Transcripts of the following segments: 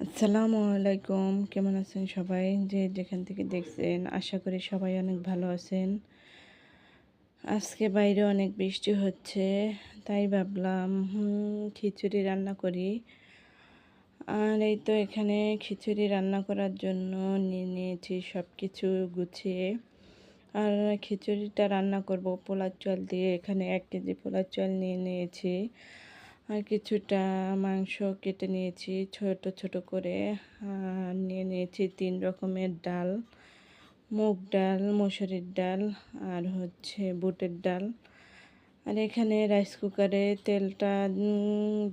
আসসালামু আলাইকুম। কেমন আছেন সবাই? যে যেখান থেকে দেখছেন, আশা করি সবাই অনেক ভালো আছেন। আজকে বাইরে অনেক বৃষ্টি হচ্ছে, তাই ভাবলাম খিচুড়ি রান্না করি। আর এই তো এখানে খিচুড়ি রান্না করার জন্য নিয়ে নিয়েছি সব কিছু গুছিয়ে। আর খিচুড়িটা রান্না করব পোলার চাল দিয়ে। এখানে এক কেজি পোলার চাল নিয়ে নিয়েছি। আর কিছুটা মাংস কেটে নিয়েছি, ছোট ছোট করে। আর নিয়ে নিয়েছি তিন রকমের ডাল, মুগ ডাল, মসুরির ডাল আর হচ্ছে বুটের ডাল। আর এখানে রাইস কুকারে তেলটা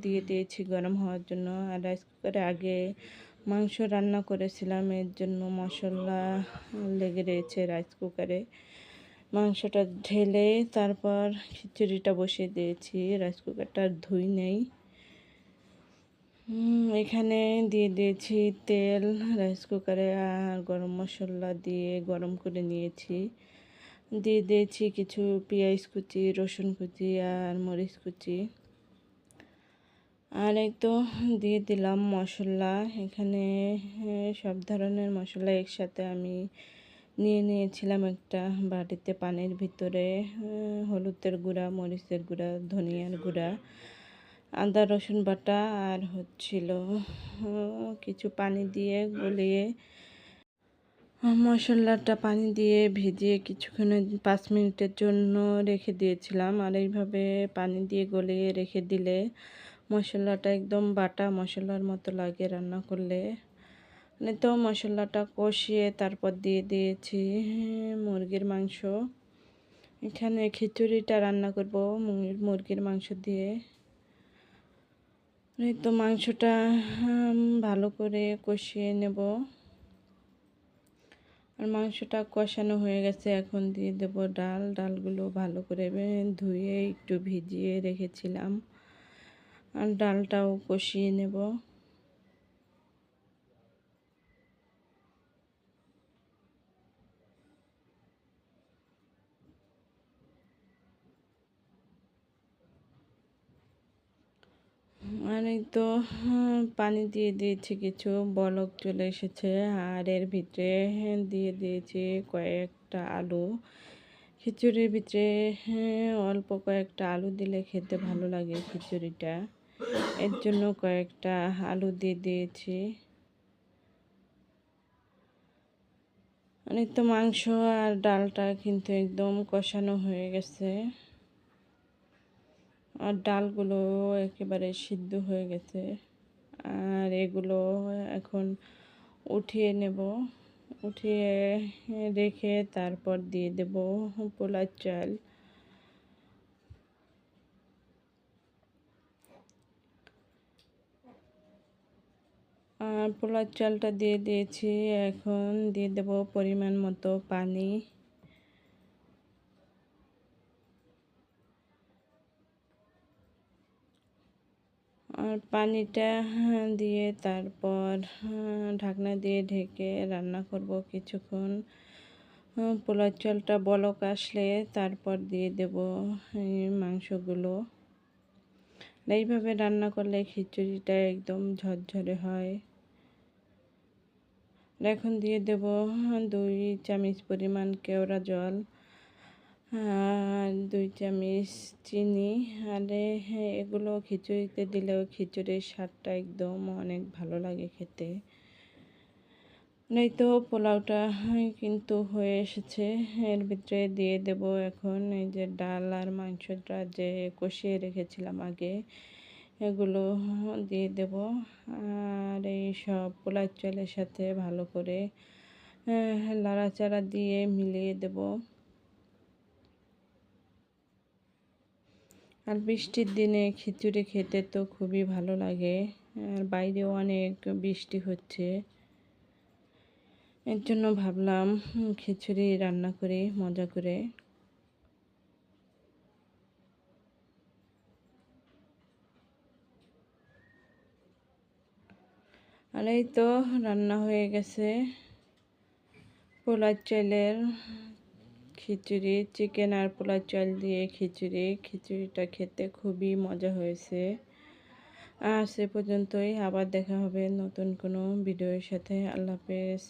দিয়ে দিয়েছি গরম হওয়ার জন্য। আর রাইস কুকারে আগে মাংস রান্না করেছিলাম, এর জন্য মশলা লেগে রয়েছে রাইস কুকারে মাংসটা ঢেলে তারপর খিচুড়িটা বসিয়ে দিয়েছি রাইস কুকারটা ধুই নেই। এখানে দিয়ে দিয়েছি তেল রাইস কুকারে আর গরম মশলা দিয়ে গরম করে নিয়েছি। দিয়ে দিয়েছি কিছু পেঁয়াজ কুচি, রসুন কুচি আর মরিচ কুচি। আর এই তো দিয়ে দিলাম মশলা। এখানে সব ধরনের মশলা একসাথে আমি নিয়ে নিয়েছিলাম একটা বাটিতে পানির ভিতরে হলুদের গুঁড়া, মরিচের গুঁড়া, ধনিয়ার গুঁড়া, আদা, রসুন বাটা আর হচ্ছিল কিছু পানি দিয়ে গলিয়ে মশলাটা পানি দিয়ে ভিজিয়ে কিছুক্ষণ পাঁচ মিনিটের জন্য রেখে দিয়েছিলাম। আর এইভাবে পানি দিয়ে গলিয়ে রেখে দিলে মশলাটা একদম বাটা মশলার মতো লাগে রান্না করলে। তো মশলাটা কষিয়ে তারপর দিয়ে দিয়েছি মুরগির মাংস। এখানে খিচুড়িটা রান্না করব মুর- মুরগির মাংস দিয়ে। তো মাংসটা ভালো করে কষিয়ে নেব। আর মাংসটা কষানো হয়ে গেছে, এখন দিয়ে দেব ডাল। ডালগুলো ভালো করে ধুয়ে একটু ভিজিয়ে রেখেছিলাম। আর ডালটাও কষিয়ে নেব। আর এই তো পানি দিয়ে দিয়েছি কিছু, বলক চলে এসেছে, আর এর ভিতরে দিয়ে দিয়েছি কয়েকটা আলু। খিচুড়ির ভিতরে অল্প কয়েকটা আলু দিলে খেতে ভালো লাগে খিচুড়িটা। এর জন্য কয়েকটা আলু দিয়ে দিয়েছি। অনেক তো মাংস আর ডালটা কিন্তু একদম কষানো হয়ে গেছে। আর ডালগুলো একেবারে সিদ্ধ হয়ে গেছে। আর এগুলো এখন উঠিয়ে নেব। উঠিয়ে রেখে তারপর দিয়ে দেব পোলার চাল। আর পোলার চালটা দিয়ে দিয়েছি। এখন দিয়ে দেব পরিমাণ মতো পানি। আর পানিটা দিয়ে তারপর ঢাকনা দিয়ে ঢেকে রান্না করব কিছুক্ষণ। পোলার চালটা বলক আসলে তারপর দিয়ে দেব মাংসগুলো। এইভাবে রান্না করলে খিচুড়িটা একদম ঝরঝরে হয়। এখন দিয়ে দেব দুই চামচ পরিমাণ কেওড়া জল। দুই চামচ চিনি। আর হ্যাঁ, এগুলো খিচুড়িতে দিলেও খিচুড়ির স্বাদটা একদম অনেক ভালো লাগে খেতে। তো পোলাওটা কিন্তু হয়ে এসেছে। এর ভিতরে দিয়ে দেব এখন এই যে ডাল আর মাংসটা যে কষিয়ে রেখেছিলাম আগে এগুলো দিয়ে দেব। আর এই সব পোলার চালের সাথে ভালো করে লাড়াচাড়া দিয়ে মিলিয়ে দেব। আর বৃষ্টির দিনে খিচুড়ি খেতে তো খুবই ভালো লাগে। আর বাইরেও অনেক বৃষ্টি হচ্ছে। এর জন্য ভাবলাম খিচুড়ি রান্না করি, মজা করে। আর এই তো রান্না হয়ে গেছে। পোলার চালের খিচুড়ি চিকেন আর পোলার চাল দিয়ে খিচুড়ি। খিচুড়িটা খেতে খুবই মজা হয়েছে। আর সে পর্যন্তই। আবার দেখা হবে নতুন কোনো ভিডিওর সাথে। আল্লাহ হাফেজ।